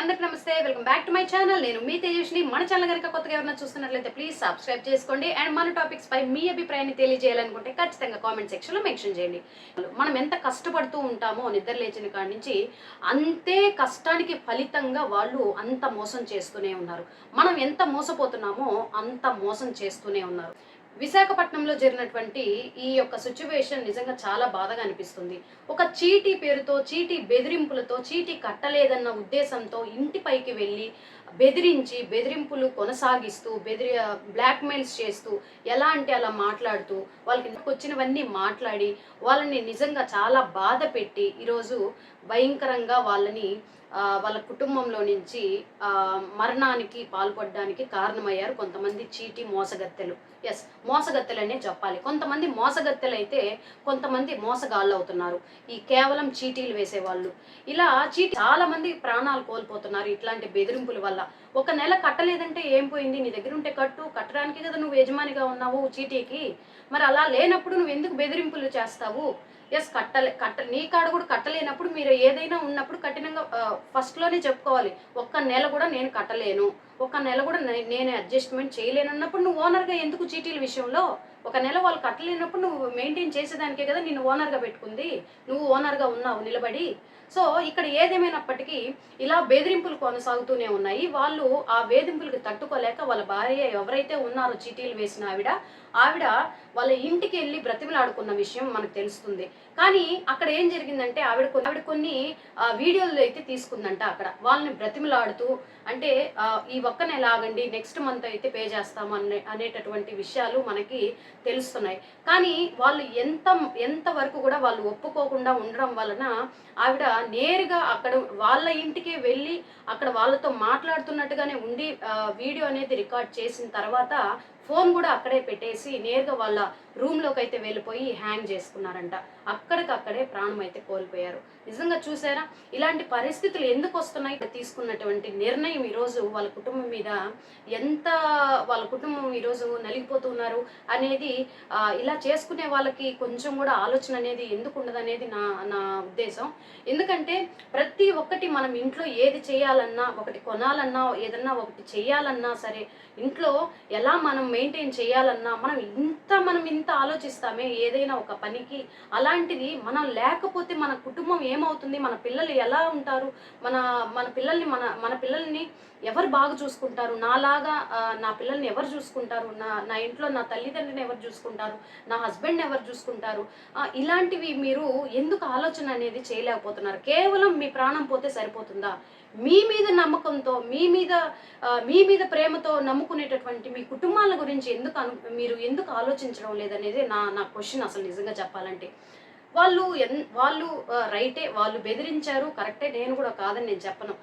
అందరికి నమస్తే. Welcome back to my channel నేను మీ తేజస్ని మన ఛానల్ కనుక కొత్తగా ఎవరైనా చూస్తున్నట్లయితే ప్లీజ్ సబ్స్క్రైబ్ చేసుకోండి. అండ్ మన టాపిక్స్ పై మీ అభిప్రాయాన్ని తెలియజేయాలనుకుంటే ఖచ్చితంగా కామెంట్ సెక్షన్లో మెన్షన్ చేయండి. మనం ఎంత కష్టపడుతూ ఉంటామో నిద్ర లేచిన కాడి నుంచి అంతే కష్టానికి ఫలితంగా వాళ్ళు అంత మోసం చేస్తూనే ఉన్నారు. మనం ఎంత మోసపోతున్నామో అంత మోసం చేస్తూనే ఉన్నారు. విశాఖపట్నంలో జరిగినటువంటి ఈ యొక్క సిచ్యువేషన్ నిజంగా చాలా బాధగా అనిపిస్తుంది. ఒక చీటీ పేరుతో చీటీ బెదిరింపులతో చీటీ కట్టలేదన్న ఉద్దేశంతో ఇంటిపైకి వెళ్ళి బెదిరించి బెదిరింపులు కొనసాగిస్తూ బెదిరి బ్లాక్మెయిల్స్ చేస్తూ ఎలా అంటే అలా మాట్లాడుతూ వాళ్ళకి వచ్చినవన్నీ మాట్లాడి వాళ్ళని నిజంగా చాలా బాధ పెట్టి ఈరోజు భయంకరంగా వాళ్ళని వాళ్ళ కుటుంబంలో నుంచి మరణానికి పాల్పడడానికి కారణమయ్యారు కొంతమంది చీటీ మోసగత్తెలు. ఎస్ మోసగత్తెలనే చెప్పాలి. కొంతమంది మోసగత్తెలు అయితే కొంతమంది మోసగాళ్ళు అవుతున్నారు ఈ కేవలం చీటీలు వేసేవాళ్ళు. ఇలా చీటీ చాలా మంది ప్రాణాలు కోల్పోతున్నారు ఇట్లాంటి బెదిరింపుల వల్ల. ఒక నెల కట్టలేదంటే ఏం పోయింది? నీ దగ్గర ఉంటే కట్టు. కట్టడానికి కదా నువ్వు యజమానిగా ఉన్నావు చీటీకి. మరి అలా లేనప్పుడు నువ్వు ఎందుకు బెదిరింపులు చేస్తావు? ఎస్ కట్టలే కట్ట నీ కాడ కూడా కట్టలేనప్పుడు మీరు ఏదైనా ఉన్నప్పుడు కఠినంగా ఫస్ట్లోనే చెప్పుకోవాలి. ఒక్క నెల కూడా నేను కట్టలేను. ఒక నెల కూడా నే- నేను అడ్జస్ట్మెంట్ చేయలేనన్నప్పుడు నువ్వు ఓనర్గా ఎందుకు చీటీల విషయంలో? ఒక నెల వాళ్ళు కట్టలేనప్పుడు నువ్వు మెయింటైన్ చేసేదానికే కదా నిన్ను ఓనర్గా పెట్టుకుంది. నువ్వు ఓనర్గా ఉన్నావు నిలబడి. సో ఇక్కడ ఏదేమైనప్పటికీ ఇలా బెదిరింపులు కొనసాగుతూనే ఉన్నాయి. వాళ్ళు ఆ వేధింపులకు తట్టుకోలేక వాళ్ళ భార్య ఎవరైతే ఉన్నారో చీటీలు వేసిన ఆవిడ ఆవిడ వాళ్ళ ఇంటికి వెళ్ళి బ్రతిమలాడుకున్న విషయం మనకు తెలుస్తుంది. కానీ అక్కడ ఏం జరిగిందంటే ఆవిడ కొన్ని ఆవిడ కొన్ని వీడియోలు అయితే తీసుకుందంట అక్కడ. వాళ్ళని బ్రతిమలాడుతూ అంటే ఈ ఒక్క నెల ఆగండి నెక్స్ట్ మంత్ అయితే పే చేస్తాము అనే అనేటటువంటి విషయాలు మనకి తెలుస్తున్నాయి. కానీ వాళ్ళు ఎంత ఎంత వరకు కూడా వాళ్ళు ఒప్పుకోకుండా ఉండడం వలన ఆవిడ నేరుగా అక్కడ వాళ్ళ ఇంటికి వెళ్ళి అక్కడ వాళ్ళతో మాట్లాడుతున్నట్టుగానే ఉండి వీడియో అనేది రికార్డ్ చేసిన తర్వాత ఫోన్ కూడా అక్కడే పెట్టేసి నేరుగా వాళ్ళ రూమ్లోకి అయితే వెళ్ళిపోయి హ్యాంగ్ చేసుకున్నారంట. అక్కడికక్కడే ప్రాణం అయితే కోల్పోయారు. నిజంగా చూసారా? ఇలాంటి పరిస్థితులు ఎందుకు వస్తున్నాయి? తీసుకున్నటువంటి నిర్ణయం ఈరోజు వాళ్ళ కుటుంబం మీద ఎంత వాళ్ళ కుటుంబం ఈరోజు నలిగిపోతున్నారు అనేది ఇలా చేసుకునే వాళ్ళకి కొంచెం కూడా ఆలోచన అనేది ఎందుకు ఉండదు అనేది నా నా ఉద్దేశం. ఎందుకంటే ప్రతి ఒక్కటి మనం ఇంట్లో ఏది చేయాలన్నా ఒకటి కొనాలన్నా ఏదన్నా ఒకటి చేయాలన్నా సరే ఇంట్లో ఎలా మనం మెయింటైన్ చేయాలన్నా మనం ఇంత మనం ఇంత ఆలోచిస్తామే? ఏదైనా ఒక పనికి అలాంటిది మనం లేకపోతే మన కుటుంబం ఏమవుతుంది? మన పిల్లలు ఎలా ఉంటారు? మన మన పిల్లల్ని మన మన పిల్లల్ని ఎవరు బాగా చూసుకుంటారు? నాలాగా నా పిల్లల్ని ఎవరు చూసుకుంటారు? నా నా ఇంట్లో నా తల్లిదండ్రిని ఎవరు చూసుకుంటారు? నా హస్బెండ్ ఎవరు చూసుకుంటారు? ఇలాంటివి మీరు ఎందుకు ఆలోచన అనేది చేయలేకపోతున్నారు? కేవలం మీ ప్రాణం పోతే సరిపోతుందా? మీ మీద నమ్మకంతో మీ మీద మీ మీద ప్రేమతో నమ్ముకునేటటువంటి మీ కుటుంబాల గురించి ఎందుకు అను మీరు ఎందుకు ఆలోచించడం లేదనేది నా నా క్వశ్చన్ అసలు నిజంగా చెప్పాలంటే. వాళ్ళు ఎన్ వాళ్ళు రైటే వాళ్ళు బెదిరించారు కరెక్టే నేను కూడా కాదని నేను చెప్పను.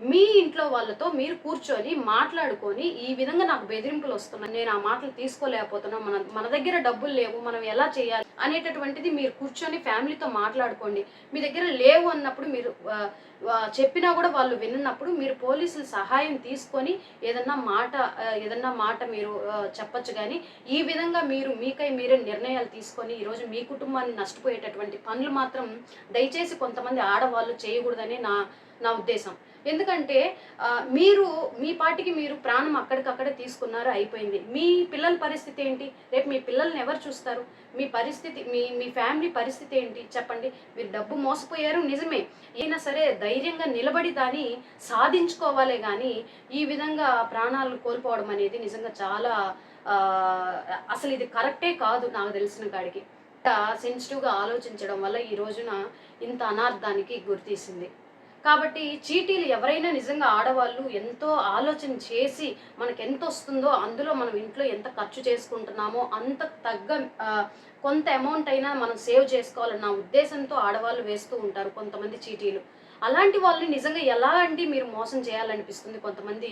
మీ ఇంట్లో వాళ్ళతో మీరు కూర్చొని మాట్లాడుకొని ఈ విధంగా నాకు బెదిరింపులు వస్తున్నాయి. నేను ఆ మాటలు తీసుకోలేకపోతున్నా. మన మన దగ్గర డబ్బులు లేవు. మనం ఎలా చేయాలి? అనేటటువంటిది మీరు కూర్చొని ఫ్యామిలీతో మాట్లాడుకోండి. మీ దగ్గర లేవు అన్నప్పుడు మీరు చెప్పినా కూడా వాళ్ళు విన్నప్పుడు మీరు పోలీసుల సహాయం తీసుకొని ఏదన్నా మాట ఏదన్నా మాట మీరు చెప్పచ్చు చెప్పొచ్చు కానీ ఈ విధంగా మీరు మీకై మీరే నిర్ణయాలు తీసుకొని ఈరోజు మీ కుటుంబాన్ని నష్టపోయేటటువంటి పనులు మాత్రం దయచేసి కొంతమంది ఆడవాళ్ళు చేయకూడదని నా నా ఉద్దేశం. ఎందుకంటే మీరు మీ పాటికి మీరు ప్రాణం అక్కడికక్కడే తీసుకున్నారు అయిపోయింది. మీ పిల్లల పరిస్థితి ఏంటి? రేపు మీ పిల్లల్ని ఎవరు చూస్తారు? మీ పరిస్థితి మీ మీ ఫ్యామిలీ పరిస్థితి ఏంటి? చెప్పండి. మీరు డబ్బు మోసపోయారు నిజమే. అయినా సరే ధైర్యంగా నిలబడి దాన్ని సాధించుకోవాలే కానీ ఈ విధంగా ప్రాణాలు కోల్పోవడం అనేది నిజంగా చాలా అసలు ఇది కరెక్టే కాదు నాకు తెలిసిన కాడికి. సెన్సిటివ్గా ఆలోచించడం వల్ల ఈ రోజున ఇంత అనార్థానికి గురితీసింది. కాబట్టి చీటీలు ఎవరైనా నిజంగా ఆడవాళ్ళు ఎంతో ఆలోచన చేసి మనకు ఎంత వస్తుందో అందులో మనం ఇంట్లో ఎంత ఖర్చు చేసుకుంటున్నామో అంత తగ్గ కొంత అమౌంట్ అయినా మనం సేవ్ చేసుకోవాలన్న ఉద్దేశంతో ఆడవాళ్ళు వేస్తూ ఉంటారు కొంతమంది చీటీలు. అలాంటి వాళ్ళని నిజంగా ఎలా అండి మీరు మోసం చేయాలనిపిస్తుంది? కొంతమంది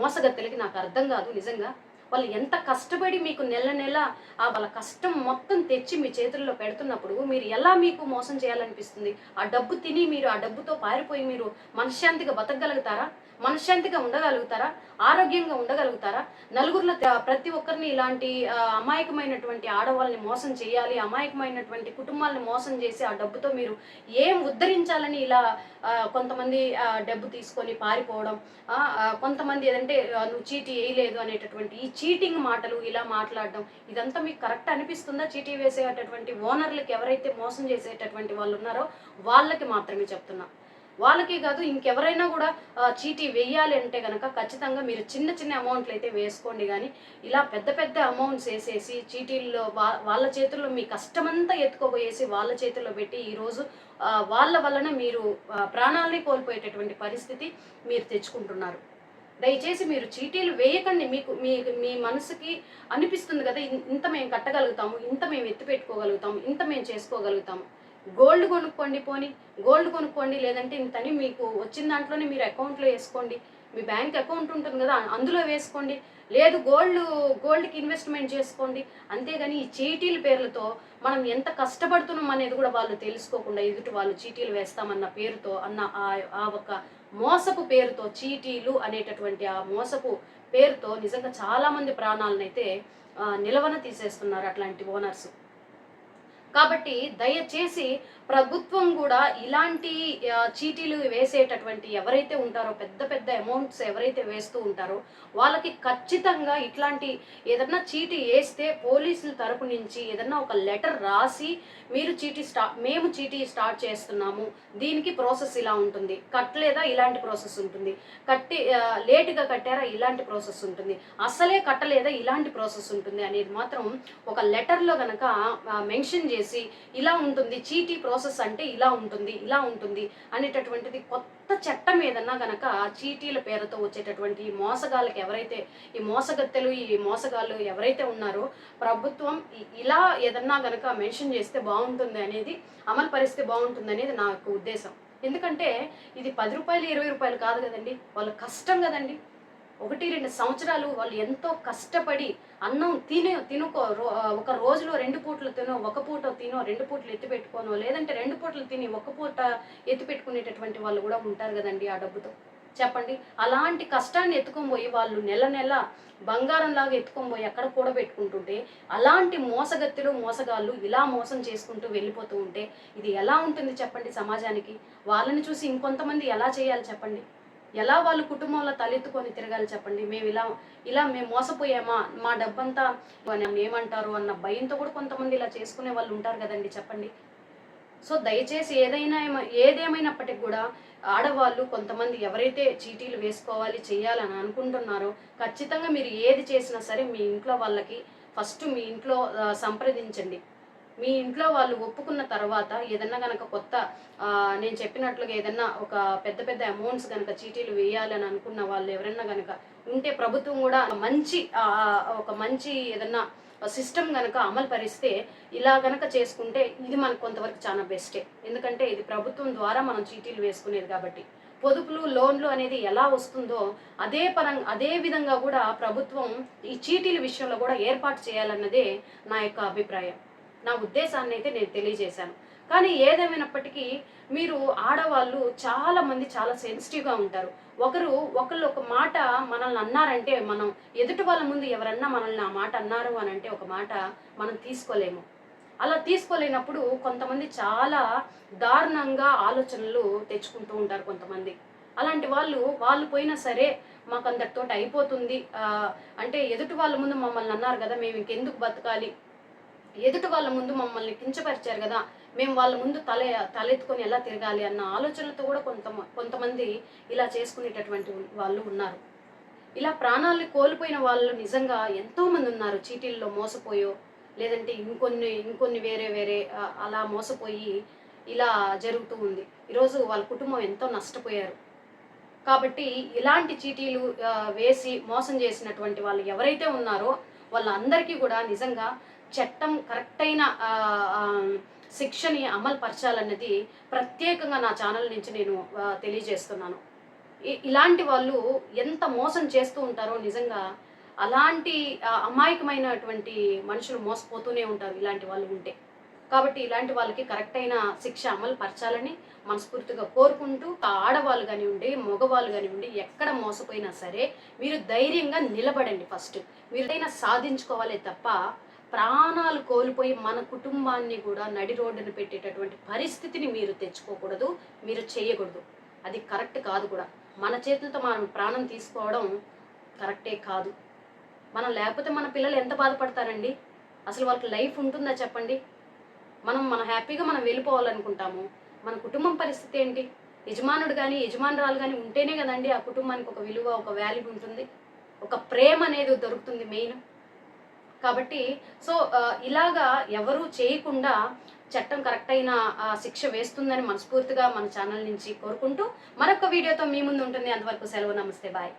మోసగత్తెలకి నాకు అర్థం కాదు నిజంగా. వాళ్ళు ఎంత కష్టపడి మీకు నెల నెల ఆ వాళ్ళ కష్టం మొత్తం తెచ్చి మీ చేతుల్లో పెడుతున్నప్పుడు మీరు ఎలా మీకు మోసం చేయాలనిపిస్తుంది? ఆ డబ్బు తిని మీరు ఆ డబ్బుతో పారిపోయి మీరు మనశ్శాంతిగా బతకగలుగుతారా? మనశ్శాంతిగా ఉండగలుగుతారా? ఆరోగ్యంగా ఉండగలుగుతారా? నలుగురిలో ప్రతి ఒక్కరిని ఇలాంటి అమాయకమైనటువంటి ఆడవాళ్ళని మోసం చేయాలి అమాయకమైనటువంటి కుటుంబాలను మోసం చేసి ఆ డబ్బుతో మీరు ఏం ఉద్ధరించాలని ఇలా కొంతమంది ఆ, డబ్బు తీసుకొని పారిపోవడం ఆ, కొంతమంది ఏదంటే నువ్వు చీటీ వేయలేదు అనేటటువంటి ఈ చీటింగ్ మాటలు ఇలా మాట్లాడడం ఇదంతా మీకు కరెక్ట్ అనిపిస్తుందా? చీటీ వేసేటటువంటి ఓనర్లకు ఎవరైతే మోసం చేసేటటువంటి వాళ్ళు ఉన్నారో వాళ్ళకి మాత్రమే చెప్తున్నా. వాళ్ళకి కాదు ఇంకెవరైనా కూడా చీటీ వేయాలి అంటే కనుక ఖచ్చితంగా మీరు చిన్న చిన్న అమౌంట్లు అయితే వేసుకోండి కానీ ఇలా పెద్ద పెద్ద అమౌంట్స్ వేసేసి చీటీల్లో వా- వాళ్ళ చేతుల్లో మీ కష్టమంతా ఎత్తుకోబోయేసి వాళ్ళ చేతుల్లో పెట్టి ఈరోజు వాళ్ళ వలన మీరు ప్రాణాలని కోల్పోయేటటువంటి పరిస్థితి మీరు తెచ్చుకుంటున్నారు. దయచేసి మీరు చీటీలు వేయకండి. మీకు మీ మీ మనసుకి అనిపిస్తుంది కదా ఇంత మేము కట్టగలుగుతాము ఇంత మేము ఎత్తి పెట్టుకోగలుగుతాము ఇంత మేము చేసుకోగలుగుతాము. గోల్డ్ కొనుక్కోండి పోని గోల్డ్ కొనుక్కోండి లేదంటే ఇంతని మీకు వచ్చిన దాంట్లోనే మీరు అకౌంట్లో వేసుకోండి. మీ బ్యాంక్ అకౌంట్ ఉంటుంది కదా అందులో వేసుకోండి. లేదు గోల్డ్ గోల్డ్కి ఇన్వెస్ట్మెంట్ చేసుకోండి. అంతేగాని ఈ చీటీల పేర్లతో మనం ఎంత కష్టపడుతున్నాం అనేది కూడా వాళ్ళు తెలుసుకోకుండా ఎదుటి వాళ్ళు చీటీలు వేస్తామన్న పేరుతో అన్న ఆ- ఆ ఒక మోసపు పేరుతో చీటీలు అనేటటువంటి ఆ మోసపు పేరుతో నిజంగా చాలామంది ప్రాణాలనైతే నిలవన తీసేస్తున్నారు అట్లాంటి ఓనర్స్. కాబట్టి దయచేసి ప్రభుత్వం కూడా ఇలాంటి చీటీలు వేసేటటువంటి ఎవరైతే ఉంటారో పెద్ద పెద్ద అమౌంట్స్ ఎవరైతే వేస్తూ ఉంటారో వాళ్ళకి ఖచ్చితంగా ఇట్లాంటి ఏదన్నా చీటీ వేస్తే పోలీసుల తరపు నుంచి ఏదన్నా ఒక లెటర్ రాసి మీరు చీటీ స్టా మేము చీటీ స్టార్ట్ చేస్తున్నాము దీనికి ప్రాసెస్ ఇలా ఉంటుంది కట్టలేదా ఇలాంటి ప్రాసెస్ ఉంటుంది కట్టి లేటుగా కట్టారా ఇలాంటి ప్రాసెస్ ఉంటుంది అసలే కట్టలేదా ఇలాంటి ప్రాసెస్ ఉంటుంది అనేది మాత్రం ఒక లెటర్లో కనుక మెన్షన్ చేసి ఇలా ఉంటుంది చీటీ ప్రాసెస్ అంటే ఇలా ఉంటుంది ఇలా ఉంటుంది అనేటటువంటిది కొత్త చట్టం ఏదన్నా గనక చీటీల పేరుతో వచ్చేటటువంటి ఈ మోసగాళ్ళకి ఎవరైతే ఈ మోసగత్తెలు ఈ మోసగాళ్ళు ఎవరైతే ఉన్నారో ప్రభుత్వం ఇలా ఏదన్నా గనక మెన్షన్ చేస్తే బాగుంటుంది అనేది అమలు పరిస్తే బాగుంటుంది అనేది నా ఉద్దేశం. ఎందుకంటే ఇది పది రూపాయలు ఇరవై రూపాయలు కాదు కదండి వాళ్ళ కష్టం కదండి. ఒకటి రెండు సంవత్సరాలు వాళ్ళు ఎంతో కష్టపడి అన్నం తినే తినుకో రో- ఒక రోజులో రెండు పూటలు తినో ఒక పూట తినో రెండు పూటలు ఎత్తి పెట్టుకోనో లేదంటే రెండు పూటలు తిని ఒక పూట ఎత్తి పెట్టుకునేటటువంటి వాళ్ళు కూడా ఉంటారు కదండి ఆ డబ్బుతో. చెప్పండి. అలాంటి కష్టాన్ని ఎత్తుకొని పోయి వాళ్ళు నెల నెల బంగారం లాగా ఎత్తుకొని ఎక్కడ కూడా పెట్టుకుంటుంటే అలాంటి మోసగత్తులు మోసగాళ్ళు ఇలా మోసం చేసుకుంటూ వెళ్ళిపోతూ ఉంటే ఇది ఎలా ఉంటుంది చెప్పండి సమాజానికి? వాళ్ళని చూసి ఇంకొంతమంది ఎలా చేయాలి చెప్పండి? ఎలా వాళ్ళు కుటుంబంలో తలెత్తుకొని తిరగాలి చెప్పండి? మేము ఇలా ఇలా మేము మోసపోయామా? మా డబ్బంతా ఏమంటారు అన్న భయంతో కూడా కొంతమంది ఇలా చేసుకునే వాళ్ళు ఉంటారు కదండి చెప్పండి. సో దయచేసి ఏదైనా ఏదేమైనప్పటికి కూడా ఆడవాళ్ళు కొంతమంది ఎవరైతే చీటీలు వేసుకోవాలి చేయాలని అనుకుంటున్నారో ఖచ్చితంగా మీరు ఏది చేసినా సరే మీ ఇంట్లో వాళ్ళకి ఫస్ట్ మీ ఇంట్లో సంప్రదించండి. మీ ఇంట్లో వాళ్ళు ఒప్పుకున్న తర్వాత ఏదన్నా కనుక కొత్త నేను చెప్పినట్లుగా ఏదన్నా ఒక పెద్ద పెద్ద అమౌంట్స్ కనుక చీటీలు వేయాలని అనుకున్న వాళ్ళు ఎవరైనా కనుక ఉంటే ప్రభుత్వం కూడా మంచి ఒక మంచి ఏదన్నా సిస్టమ్ కనుక అమలు పరిస్తే ఇలా గనక చేసుకుంటే ఇది మనకు కొంతవరకు చాలా బెస్టే ఎందుకంటే ఇది ప్రభుత్వం ద్వారా మనం చీటీలు వేసుకునేది కాబట్టి. పొదుపులు లోన్లు అనేది ఎలా వస్తుందో అదే పరం అదే విధంగా కూడా ప్రభుత్వం ఈ చీటీల విషయంలో కూడా ఏర్పాటు చేయాలన్నదే నా యొక్క అభిప్రాయం. నా ఉద్దేశాన్ని అయితే నేను తెలియజేశాను. కానీ ఏదేమైనప్పటికీ మీరు ఆడవాళ్ళు చాలా మంది చాలా సెన్సిటివ్గా ఉంటారు. ఒకరు ఒకళ్ళు ఒక మాట మనల్ని అన్నారంటే మనం ఎదుటి వాళ్ళ ముందు ఎవరన్నా మనల్ని ఆ మాట అన్నారు అని అంటే ఒక మాట మనం తీసుకోలేము. అలా తీసుకోలేనప్పుడు కొంతమంది చాలా దారుణంగా ఆలోచనలు తెచ్చుకుంటూ ఉంటారు కొంతమంది. అలాంటి వాళ్ళు వాళ్ళు పోయినా సరే మాకు అందరితోటి అయిపోతుంది అంటే ఎదుటి వాళ్ళ ముందు మమ్మల్ని అన్నారు కదా మేము ఇంకెందుకు బతకాలి? ఎదుటి వాళ్ళ ముందు మమ్మల్ని కించపరిచారు కదా మేము వాళ్ళ ముందు తల తలెత్తుకొని ఎలా తిరగాలి అన్న ఆలోచనలతో కూడా కొంత కొంతమంది ఇలా చేసుకునేటటువంటి వాళ్ళు ఉన్నారు. ఇలా ప్రాణాలను కోల్పోయిన వాళ్ళు నిజంగా ఎంతో మంది ఉన్నారు. చీటీల్లో మోసపోయో లేదంటే ఇంకొన్ని ఇంకొన్ని వేరే వేరే అలా మోసపోయి ఇలా జరుగుతూ ఉంది. ఈరోజు వాళ్ళ కుటుంబం ఎంతో నష్టపోయారు. కాబట్టి ఇలాంటి చీటీలు వేసి మోసం చేసినటువంటి వాళ్ళు ఎవరైతే ఉన్నారో వాళ్ళందరికీ కూడా నిజంగా చట్టం కరెక్ట్ అయిన శిక్షని అమలు పరచాలన్నది ప్రత్యేకంగా నా ఛానల్ నుంచి నేను తెలియజేస్తున్నాను. ఇలాంటి వాళ్ళు ఎంత మోసం చేస్తూ ఉంటారో నిజంగా అలాంటి అమాయకమైనటువంటి మనుషులు మోసపోతూనే ఉంటారు ఇలాంటి వాళ్ళు ఉంటే. కాబట్టి ఇలాంటి వాళ్ళకి కరెక్ట్ అయిన శిక్ష అమలు పరచాలని మనస్ఫూర్తిగా కోరుకుంటూ ఆడవాళ్ళు కానివ్వండి మగవాళ్ళు కానివ్వండి ఎక్కడ మోసపోయినా సరే మీరు ధైర్యంగా నిలబడండి ఫస్ట్. మీరు సాధించుకోవాలి తప్ప ప్రాణాలు కోల్పోయి మన కుటుంబాన్ని కూడా నడి రోడ్డున పెట్టేటటువంటి పరిస్థితిని మీరు తెచ్చుకోకూడదు మీరు చేయకూడదు. అది కరెక్ట్ కాదు కూడా. మన చేతులతో మనం ప్రాణం తీసుకోవడం కరెక్టే కాదు. మనం లేకపోతే మన పిల్లలు ఎంత బాధపడతారండి? అసలు వాళ్ళకి లైఫ్ ఉంటుందా చెప్పండి? మనం మన హ్యాపీగా మనం వెళ్ళిపోవాలనుకుంటాము. మన కుటుంబం పరిస్థితి ఏంటి? యజమానుడు కానీ యజమానురాలు కానీ ఉంటేనే కదండి ఆ కుటుంబానికి ఒక విలువ ఒక వాల్యూ ఉంటుంది. ఒక ప్రేమ అనేది దొరుకుతుంది మెయిన్. కాబట్టి సో ఇలాగా ఎవరూ చేయకుండా చట్టం కరెక్ట్ అయిన ఆ, శిక్ష వేస్తుందని మనస్ఫూర్తిగా మన ఛానల్ నుంచి కోరుకుంటూ మరొక వీడియోతో మీ ముందు ఉంటుంది అంతవరకు సెలవు. నమస్తే. బాయ్.